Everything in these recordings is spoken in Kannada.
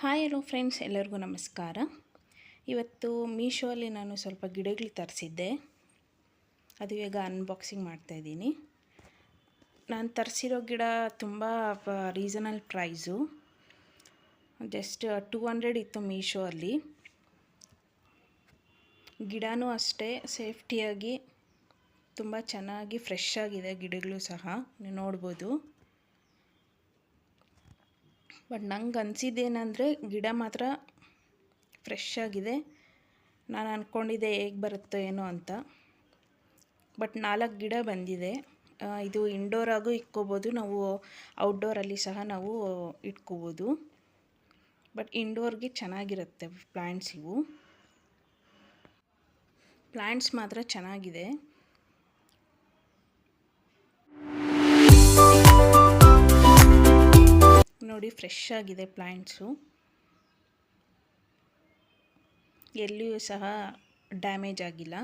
ಹಾಯ್ ಹಲೋ ಫ್ರೆಂಡ್ಸ್ ಎಲ್ಲರಿಗೂ ನಮಸ್ಕಾರ. ಇವತ್ತು ಮೀಶೋಲ್ಲಿ ನಾನು ಸ್ವಲ್ಪ ಗಿಡಗಳು ತರಿಸಿದ್ದೆ. ಅದು ಈಗ ಅನ್ಬಾಕ್ಸಿಂಗ್ ಮಾಡ್ತಾಯಿದ್ದೀನಿ ನಾನು ತರಿಸಿರೋ ಗಿಡ ತುಂಬ reasonable price just two hundred ಇತ್ತು ಮೀಶೋ ಅಲ್ಲಿ ಗಿಡನೂ ಅಷ್ಟೇ ಸೇಫ್ಟಿಯಾಗಿ ತುಂಬ ಚೆನ್ನಾಗಿ ಫ್ರೆಶ್ ಆಗಿದೆ ಗಿಡಗಳು ಸಹ. ನೀವು ನೋಡ್ಬೋದು. ಬಟ್ ನಂಗೆ ಅನಿಸಿದ್ದೇನೆಂದರೆ ಗಿಡ ಮಾತ್ರ ಫ್ರೆಶ್ ಆಗಿದೆ. ನಾನು ಅಂದ್ಕೊಂಡಿದ್ದೆ ಹೇಗೆ ಬರುತ್ತೋ ಏನೋ ಅಂತ. ಬಟ್ ನಾಲ್ಕು ಗಿಡ ಬಂದಿದೆ. ಇದು ಇಂಡೋರಾಗೂ ಇಟ್ಕೋಬೋದು ನಾವು ಔಟ್ಡೋರಲ್ಲಿ ಸಹ ನಾವು ಇಟ್ಕೋಬೋದು. ಬಟ್ ಇಂಡೋರ್ಗೆ ಚೆನ್ನಾಗಿರುತ್ತೆ ಪ್ಲ್ಯಾಂಟ್ಸ್ ಇವು. ಪ್ಲ್ಯಾಂಟ್ಸ್ ಮಾತ್ರ ಚೆನ್ನಾಗಿದೆ. ನೋಡಿ ಫ್ರೆಶ್ ಆಗಿದೆ ಪ್ಲ್ಯಾಂಟ್ಸು ಎಲ್ಲಿಯೂ ಸಹ ಡ್ಯಾಮೇಜ್ ಆಗಿಲ್ಲ.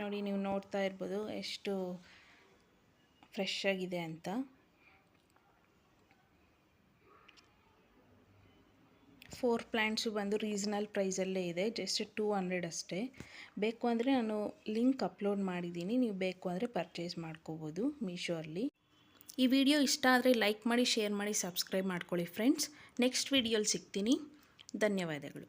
ನೋಡಿ ನೀವು ನೋಡ್ತಾ ಇರ್ಬೋದು ಎಷ್ಟು ಫ್ರೆಶ್ ಆಗಿದೆ ಅಂತ. ಫೋರ್ ಪ್ಲ್ಯಾಂಟ್ಸು ಬಂದು ರೀಸನಲ್ ಪ್ರೈಸಲ್ಲೇ ಇದೆ. ಜಸ್ಟ್ ಟೂ ಹಂಡ್ರೆಡ್ ಅಷ್ಟೇ. ಬೇಕು ಅಂದರೆ ನಾನು ಲಿಂಕ್ ಅಪ್ಲೋಡ್ ಮಾಡಿದ್ದೀನಿ. ನೀವು ಬೇಕು ಅಂದರೆ ಪರ್ಚೇಸ್ ಮಾಡ್ಕೋಬೋದು ಮೀಶೋ ಅಲ್ಲಿ. ಈ ವಿಡಿಯೋ ಇಷ್ಟ ಆದರೆ ಲೈಕ್ ಮಾಡಿ ಶೇರ್ ಮಾಡಿ ಸಬ್ಸ್ಕ್ರೈಬ್ ಮಾಡ್ಕೊಳ್ಳಿ ಫ್ರೆಂಡ್ಸ್ ನೆಕ್ಸ್ಟ್ ವಿಡಿಯೋಲಿ ಸಿಗ್ತೀನಿ. ಧನ್ಯವಾದಗಳು.